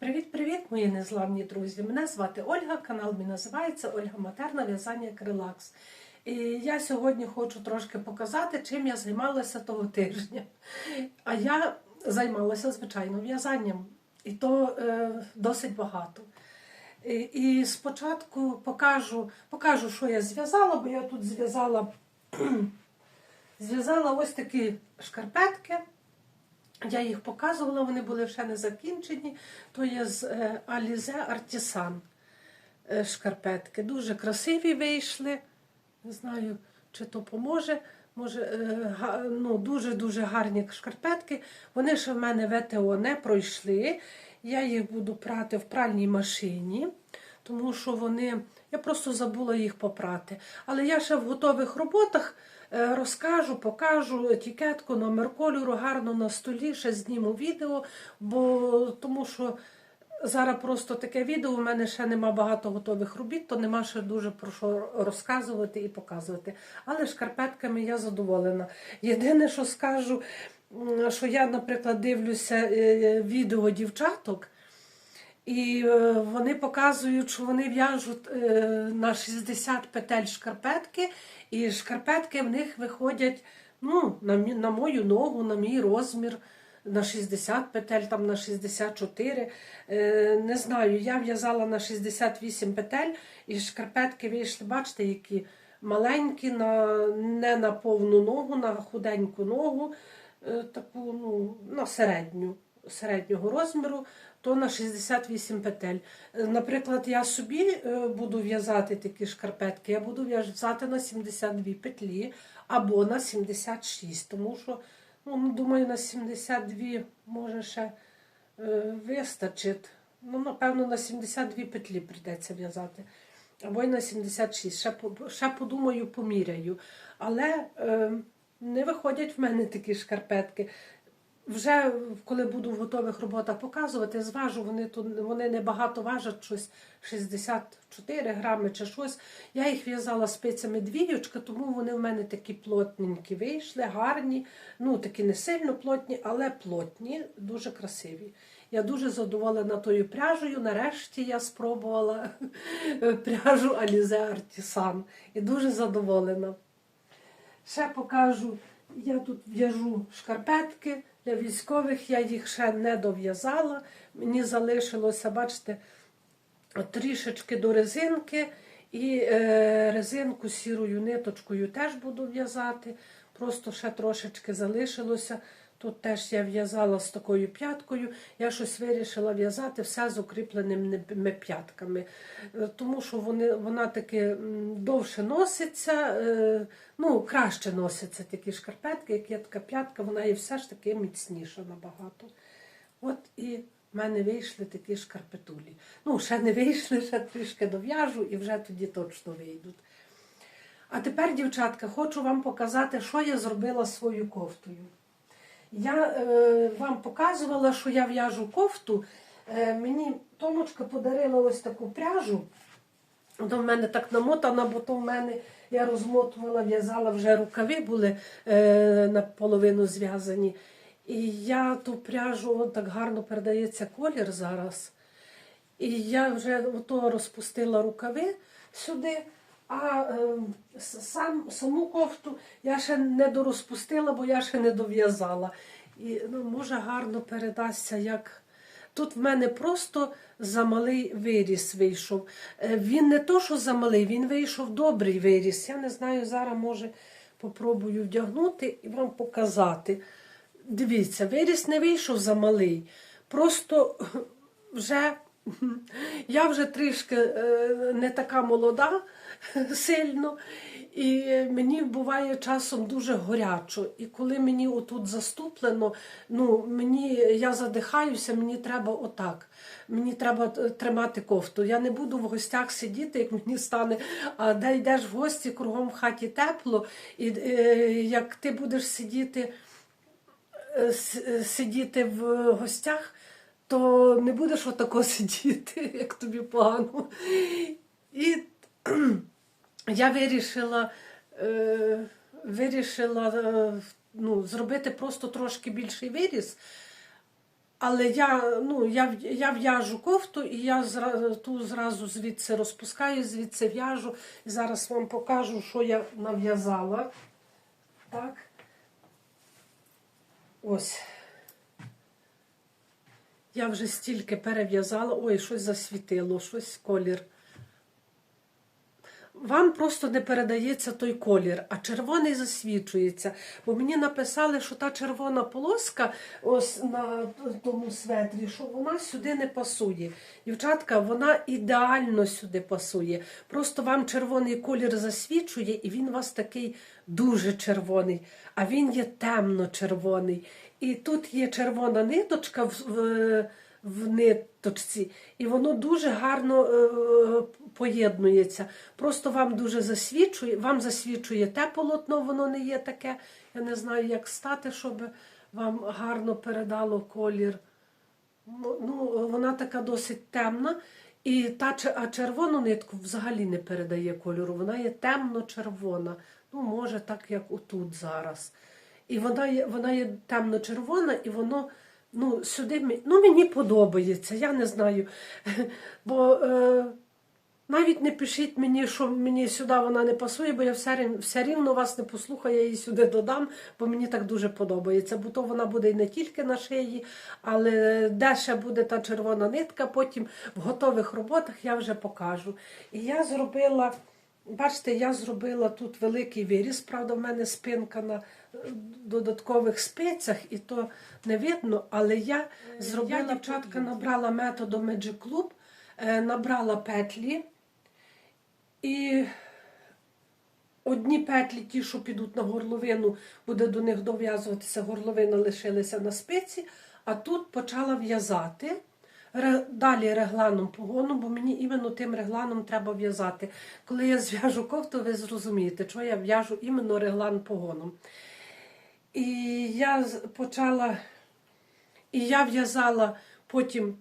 Привіт-привіт, мої незламні друзі! Мене звати Ольга, канал мій називається Ольга Матерна В'язання як релакс. І я сьогодні хочу трошки показати, чим я займалася того тижня. А я займалася, звичайно, в'язанням. І то е, досить багато. І, і спочатку покажу, покажу, що я зв'язала, бо я тут зв'язала, зв'язала ось такі шкарпетки. Я їх показувала, вони були ще не закінчені. То є з е, Alize Artisan е, шкарпетки. Дуже красиві вийшли. Не знаю, чи то поможе. Може, е, ну, дуже-дуже гарні шкарпетки. Вони ще в мене ВТО не пройшли. Я їх буду прати в пральній машині, тому що вони. Я просто забула їх попрати. Але я ще в готових роботах розкажу, покажу етикетку, номер кольору, гарно на столі, ще зніму відео, бо тому що зараз просто таке відео, у мене ще нема багато готових робіт, то нема ще дуже про що розказувати і показувати. Але шкарпетками я задоволена. Єдине, що скажу, що я, наприклад, дивлюся е, відео дівчаток. І е, вони показують, що вони в'яжуть е, на 60 петель шкарпетки, і шкарпетки в них виходять ну, на, на мою ногу, на мій розмір, на 60 петель, там на 64. Е, Не знаю, я в'язала на 68 петель, і шкарпетки вийшли, бачите, які маленькі, на, не на повну ногу, на худеньку ногу, таку, ну, на середню середнього розміру, то на 68 петель. Е, Наприклад, я собі е, буду в'язати такі шкарпетки, я буду в'язати на 72 петлі або на 76, тому що, ну, ну, думаю, на 72 може ще е, вистачить. Ну, напевно, на 72 петлі прийдеться в'язати. Або й на 76. Ще, ще подумаю, поміряю. Але е, не виходять в мене такі шкарпетки. Вже коли буду в готових роботах показувати, зважу, вони тут вони небагато важать щось 64 грами чи щось. Я їх в'язала спицями двіючка, тому вони в мене такі плотненькі вийшли, гарні, ну такі не сильно плотні, але плотні, дуже красиві. Я дуже задоволена тою пряжею. Нарешті я спробувала пряжу Alize Artisan і дуже задоволена. Ще покажу, я тут в'яжу шкарпетки для військових, я їх ще не дов'язала. Мені залишилося, бачите, трішечки до резинки. І е, резинку сірою ниточкою теж буду в'язати. Просто ще трошечки залишилося. Тут теж я в'язала з такою п'яткою. Я щось вирішила в'язати все з укріпленими п'ятками. Е, Тому що вони, вона таки довше носиться, е, ну, краще носяться такі шкарпетки, як є така п'ятка, вона є все ж таки міцніша набагато. От і в мене вийшли такі шкарпетулі. Ну, ще не вийшли, ще трішки дов'яжу і вже тоді точно вийдуть. А тепер, дівчатка, хочу вам показати, що я зробила своєю кофтою. Я е, вам показувала, що я в'яжу кофту. Е, мені Томочка подарила ось таку пряжу. Вона в мене так намотана, бо то в мене я розмотувала, в'язала вже рукави були е, наполовину зв'язані. І я ту пряжу от так гарно передається колір зараз. І я вже ото розпустила рукави сюди, а е, сам, саму кофту я ще не дорозпустила, бо я ще не дов'язала. І ну, може гарно передасться, як. Тут в мене просто замалий виріс вийшов. Е, Він не то, що замалий, він вийшов добрий виріс. Я не знаю, зараз може попробую вдягнути і вам показати. Дивіться, виріс не вийшов замалий. Просто вже я вже трішки е, не така молода сильно, і мені буває часом дуже горячо. І коли мені отут заступлено, ну мені я задихаюся, мені треба отак. Мені треба е, тримати кофту. Я не буду в гостях сидіти, як мені стане. А де йдеш в гості, кругом в хаті тепло, і е, як ти будеш сидіти сидіти в гостях, то не будеш отако сидіти, як тобі погано. І я вирішила, е, вирішила е, ну, зробити просто трошки більший виріс. Але я, ну, я, я в'яжу кофту і я зра, ту зразу звідси розпускаю, звідси в'яжу. І зараз вам покажу, що я нав'язала. Так. Ось. Я вже стільки перев'язала. Ой, щось засвітило, щось колір. Вам просто не передається той колір, а червоний засвічується. Бо мені написали, що та червона полоска ось на тому светрі, що вона сюди не пасує. Дівчатка, вона ідеально сюди пасує. Просто вам червоний колір засвічує, і він у вас такий дуже червоний, а він є темно-червоний. І тут є червона ниточка в, в, в ниточці, і воно дуже гарно е, поєднується. Просто вам дуже засвічує, вам засвічує те полотно, воно не є таке. Я не знаю, як стати, щоб вам гарно передало колір. Ну, ну, вона така досить темна. І та, а червону нитку взагалі не передає кольору. Вона є темно-червона. Ну, може, так, як отут зараз. І вона є, вона є темно-червона, і воно ну, сюди ну, мені подобається. Я не знаю. Бо е, навіть не пишіть мені, що мені сюди вона не пасує, бо я все, все рівно вас не послухаю, я її сюди додам, бо мені так дуже подобається. Бо то вона буде і не тільки на шиї, але де ще буде та червона нитка, потім в готових роботах я вже покажу. І я зробила, бачите, я зробила тут великий виріз, правда, в мене спинка на додаткових спицях, і то не видно, але я зробила, дівчатка, набрала методом Magic Club, е, набрала петлі. І одні петлі, ті, що підуть на горловину, буде до них дов'язуватися, горловина лишилася на спиці, а тут почала в'язати. Далі регланом погону, бо мені іменно тим регланом треба в'язати. Коли я зв'яжу кофту, ви зрозумієте, що я в'яжу іменно реглан погоном. І я почала, і я в'язала потім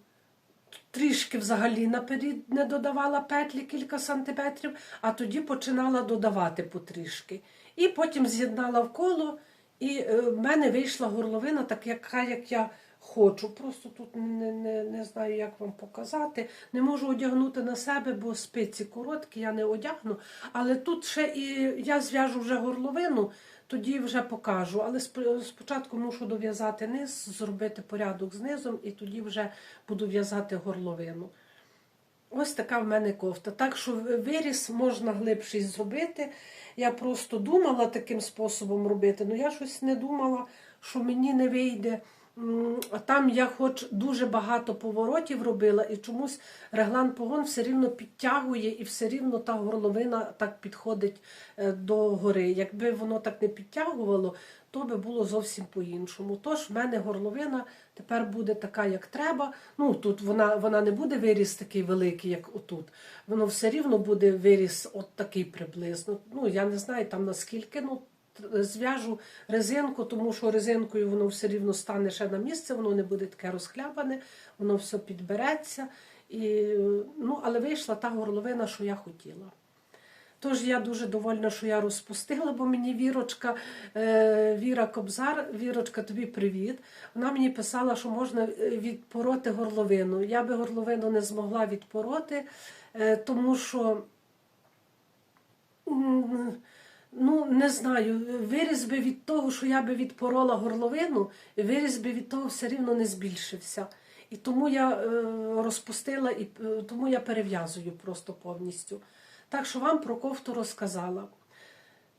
трішки взагалі наперед не додавала петлі кілька сантиметрів, а тоді починала додавати потрішки. І потім з'єднала в коло, і е, в мене вийшла горловина, так яка як я хочу. Просто тут не, не, не знаю, як вам показати. Не можу одягнути на себе, бо спиці короткі, я не одягну. Але тут ще і я зв'яжу вже горловину, тоді вже покажу. Але сп- спочатку мушу дов'язати низ, зробити порядок з низом, і тоді вже буду в'язати горловину. Ось така в мене кофта. Так що виріс можна глибший зробити. Я просто думала таким способом робити, але я щось не думала, що мені не вийде. Там я хоч дуже багато поворотів робила, і чомусь реглан погон все рівно підтягує, і все рівно та горловина так підходить е, до гори. Якби воно так не підтягувало, то би було зовсім по-іншому. Тож в мене горловина тепер буде така, як треба. Ну тут вона, вона не буде виріс такий великий, як отут. Воно все рівно буде виріс от такий приблизно. Ну я не знаю там наскільки. ну Зв'яжу резинку, тому що резинкою воно все рівно стане ще на місце, воно не буде таке розхлябане, воно все підбереться. І, ну, але вийшла та горловина, що я хотіла. Тож я дуже довольна, що я розпустила, бо мені Вірочка, е, Віра Кобзар, Вірочка, тобі привіт. Вона мені писала, що можна е, відпороти горловину. Я би горловину не змогла відпороти, е, тому що. Ну, не знаю, виріс би від того, що я би відпорола горловину, виріс би від того все рівно не збільшився. І тому я е, розпустила, і е, тому я перев'язую просто повністю. Так що вам про кофту розказала.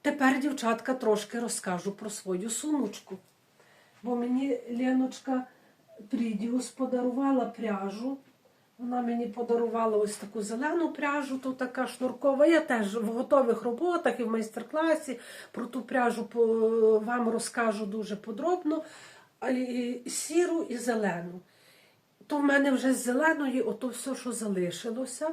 Тепер, дівчатка, трошки розкажу про свою сумочку. Бо мені Леночка Прідіус подарувала пряжу. Вона мені подарувала ось таку зелену пряжу, то така шнуркова. Я теж в готових роботах і в майстер-класі про ту пряжу вам розкажу дуже подробно. І Сіру і зелену. То в мене вже з зеленої, ото все, що залишилося.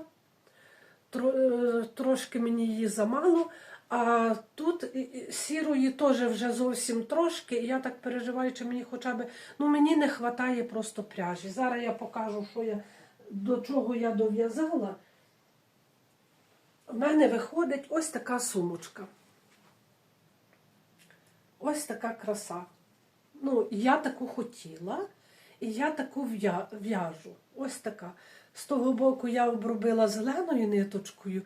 Е, Трошки мені її замало. А тут сірої теж вже зовсім трошки. І я так переживаю, чи мені хоча б. Ну, мені не вистачає просто пряжі. Зараз я покажу, що я, до чого я дов'язала. в мене виходить ось така сумочка. Ось така краса. Ну, я таку хотіла. І я таку в'яжу. Ось така. З того боку я обробила зеленою ниточкою.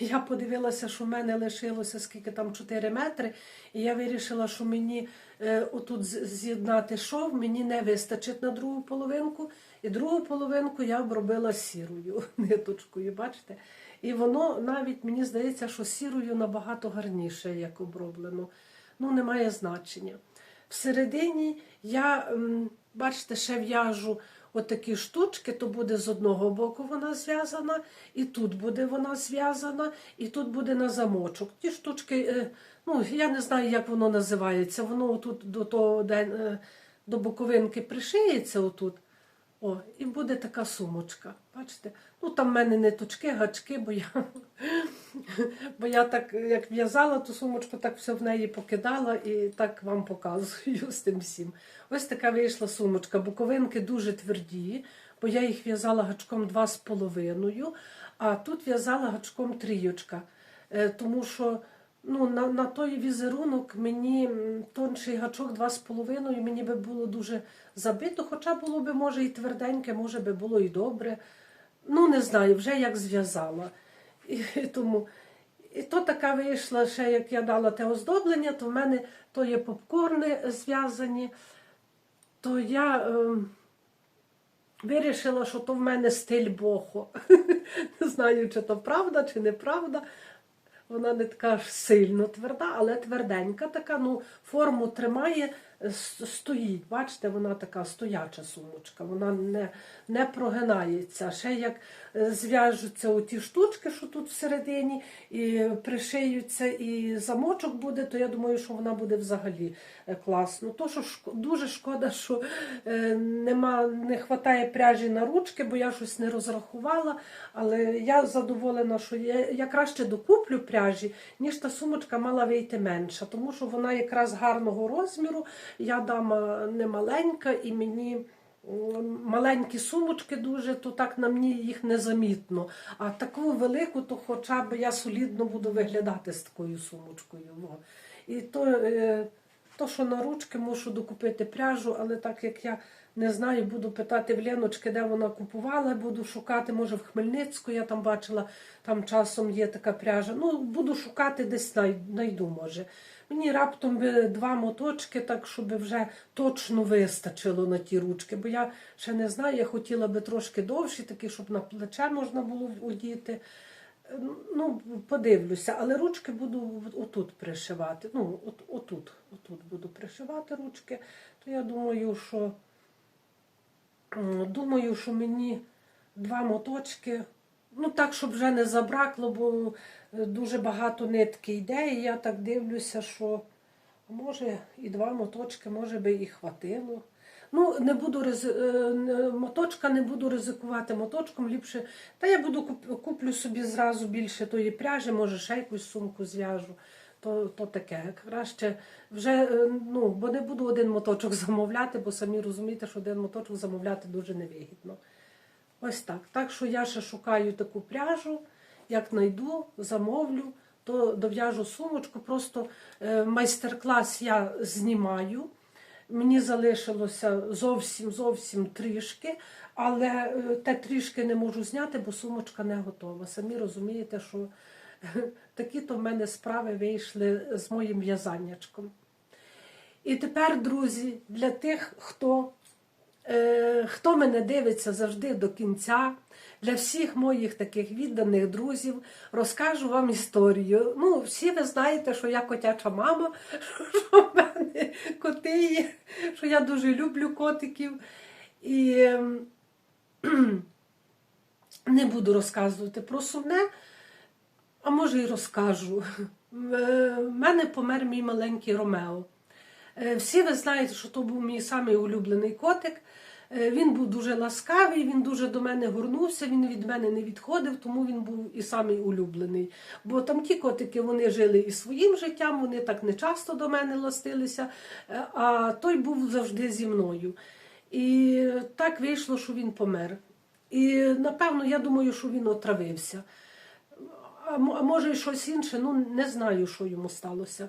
Я подивилася, що в мене лишилося скільки там 4 метри. І я вирішила, що мені е, отут з'єднати шов, мені не вистачить на другу половинку. І другу половинку я обробила сірою ниточкою, бачите? І воно навіть мені здається, що сірою набагато гарніше, як оброблено. Ну, немає значення. Всередині я, бачите, ще в'яжу отакі штучки, то буде з одного боку вона зв'язана, і тут буде вона зв'язана, і тут буде на замочок. Ті штучки, е, ну, я не знаю, як воно називається. Воно тут до того, е, до боковинки пришиється отут. О, і буде така сумочка. Бачите? Ну там в мене не точки, гачки, бо я, бо я так як в'язала ту сумочку, так все в неї покидала і так вам показую з тим всім. Ось така вийшла сумочка. Буковинки дуже тверді, бо я їх в'язала гачком 2,5, а тут в'язала гачком трійочка. Е, Тому що ну, на, на той візерунок мені тонший гачок 2,5 мені би було дуже забито, хоча було би, може, і тверденьке, може би було і добре. Ну, не знаю, вже як зв'язала. І, тому. І то така вийшла, ще як я дала те оздоблення, то в мене то є попкорни зв'язані, то я е, вирішила, що то в мене стиль бохо. Не знаю, чи то правда, чи неправда. Вона не така ж сильно тверда, але тверденька така, ну, форму тримає, стоїть. Бачите, вона така стояча сумочка, вона не, не прогинається. Ще як е, зв'яжуться оті штучки, що тут всередині, і пришиються, і замочок буде, то я думаю, що вона буде взагалі е, класно. То, що шко- дуже шкода, що е, нема, не вистачає пряжі на ручки, бо я щось не розрахувала. Але я задоволена, що я, я краще докуплю пряжі, ніж та сумочка мала вийти менша, тому що вона якраз гарного розміру. Я дама не маленька і мені. Маленькі сумочки дуже, то так на мені їх незамітно. А таку велику, то хоча б я солідно буду виглядати з такою сумочкою. І то, е, то, що на ручки мушу докупити пряжу, але так як я не знаю, буду питати в Леночки, де вона купувала, буду шукати, може в Хмельницьку, я там бачила, там часом є така пряжа. Ну, буду шукати десь най- найду, може. Мені раптом би два моточки, так щоб вже точно вистачило на ті ручки, бо я ще не знаю, я хотіла би трошки довші, такі, щоб на плече можна було одіти. Ну, подивлюся, але ручки буду отут пришивати. Ну, от, отут, отут буду пришивати ручки. То я думаю, що думаю, що мені два моточки, ну так, щоб вже не забракло, бо е, дуже багато нитки йде, і я так дивлюся, що може і два моточки, може би і хватило. Ну, не буду ризи... е, моточка не буду ризикувати моточком ліпше. Та я буду куп- куплю собі зразу більше тої пряжі, може ще якусь сумку зв'яжу. То, то таке. Краще вже, е, ну, бо не буду один моточок замовляти, бо самі розумієте, що один моточок замовляти дуже невигідно. Ось так. Так що я ще шукаю таку пряжу, як знайду, замовлю, то дов'яжу сумочку. Просто е, майстер-клас я знімаю. Мені залишилося зовсім зовсім трішки, але е, те трішки не можу зняти, бо сумочка не готова. Самі розумієте, що такі то в мене справи вийшли з моїм в'язаннячком. І тепер, друзі, для тих, хто, е, хто мене дивиться завжди до кінця, для всіх моїх таких відданих друзів, розкажу вам історію. Ну, всі ви знаєте, що я котяча мама, що в мене коти є, що я дуже люблю котиків. І ем, не буду розказувати про сумне, а може й розкажу. В мене помер мій маленький Ромео. Е, Всі ви знаєте, що то був мій самий улюблений котик. Е, Він був дуже ласкавий, він дуже до мене горнувся, він від мене не відходив, тому він був і самий улюблений. Бо там ті котики вони жили і своїм життям, вони так не часто до мене ластилися, е, а той був завжди зі мною. І так вийшло, що він помер. І напевно, я думаю, що він отравився. А може, щось інше, ну не знаю, що йому сталося.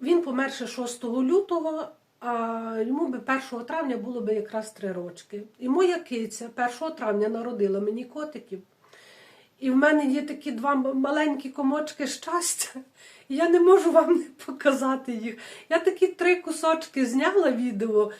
Він помер ще 6 лютого, а йому би 1 травня було би якраз 3 рочки. І моя киця 1 травня народила мені котиків. І в мене є такі два маленькі комочки щастя. Я не можу вам не показати їх. Я такі три кусочки зняла відео.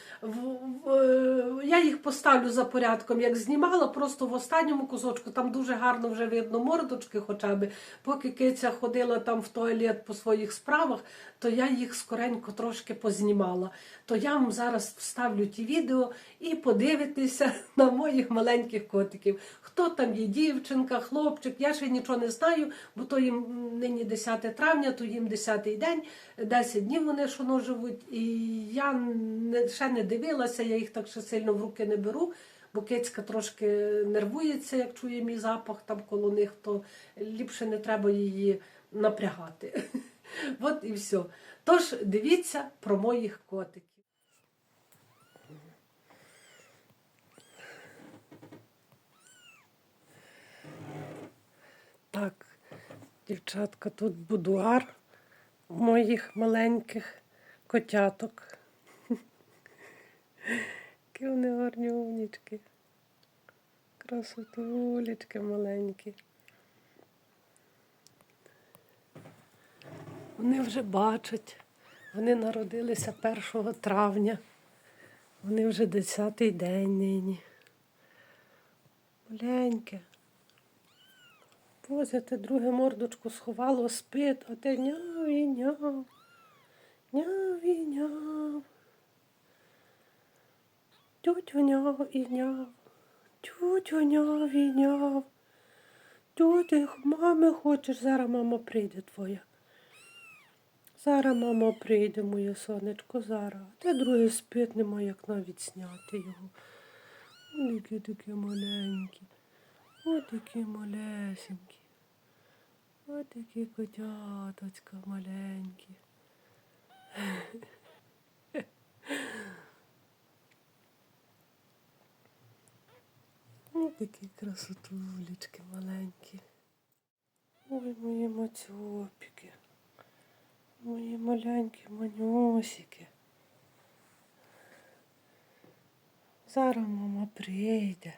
Е, Я їх поставлю за порядком, як знімала, просто в останньому кусочку там дуже гарно вже видно мордочки, хоча б. Поки киця ходила там в туалет по своїх справах, то я їх скоренько трошки познімала. То я вам зараз вставлю ті відео і подивитеся на моїх маленьких котиків. Хто там є дівчинка, хлопчик, я ще нічого не знаю, бо то їм нині 10 травня, то їм 10-й день, 10 днів вони ж воно живуть. І я не, ще не дивилася, я їх так ще сильно в руки не беру. Бо кицька трошки нервується, як чує мій запах там коло них, то ліпше не треба її напрягати. От і все. Тож дивіться про моїх котиків. Так, дівчатка, тут будуар моїх маленьких котяток. Які вони гарні. Красотулечки маленькі. Вони вже бачать. Вони народилися 1 травня. Вони вже 10-й день нині. Маленьке. Боже, друге мордочку сховало, спить, а те няв і няв. Няв і няв. Тютю няв і няв. Тютю няв і няв. Тютю, мами хочеш, зараз мама прийде твоя. Зараз мама прийде, моє сонечко, зараз. Те друге спить, нема як навіть зняти його. Які такі маленькі. Ось такі малесенькі. Ось такі котяточка маленькі. Ось такі красотулечки маленькі. Ой, мої мацьопіки. Мої маленькі манюсики. Зараз мама прийде.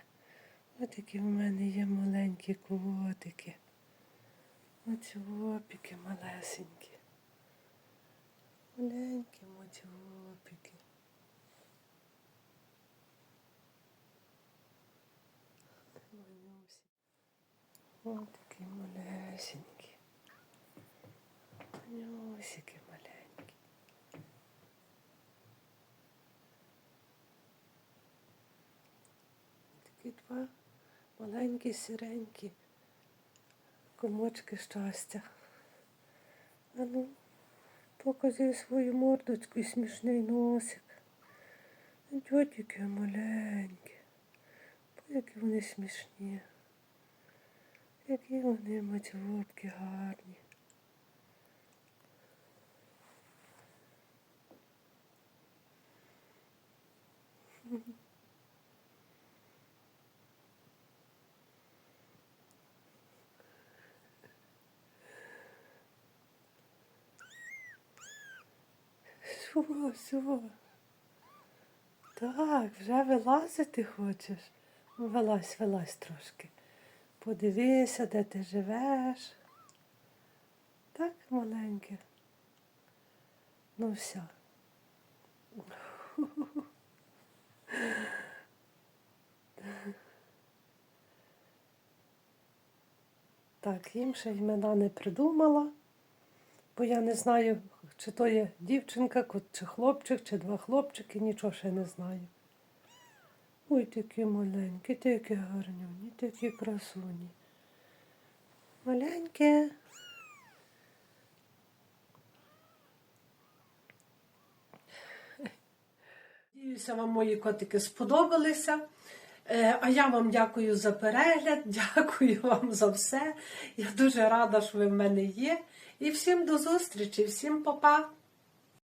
Ось такі в мене є маленькі котики. Мацьопіки малесенькі. Маленькі мацьопіки. Манюсі. Ось такі малесенькі. Манюсики маленькі. Такі два маленькі сіренькі комочки щастя. А ну, показуй свою мордочку і смішний носик. Тьотіки маленькі. Які вони смішні. Які вони матьопки гарні. Що, що? Так, вже вилазити хочеш? Ну, вилазь, вилазь трошки. Подивися, де ти живеш. Так, маленьке. Ну все. Так, їм ще імена не придумала, бо я не знаю, чи то є дівчинка, чи хлопчик, чи два хлопчики, нічого ще не знаю. Ой, такі маленькі, такі гарнюні, такі красуні. Маленьке. Надіюся, вам мої котики сподобалися. Е, А я вам дякую за перегляд, дякую вам за все. Я дуже рада, що ви в мене є. І всім до зустрічі, всім па-па!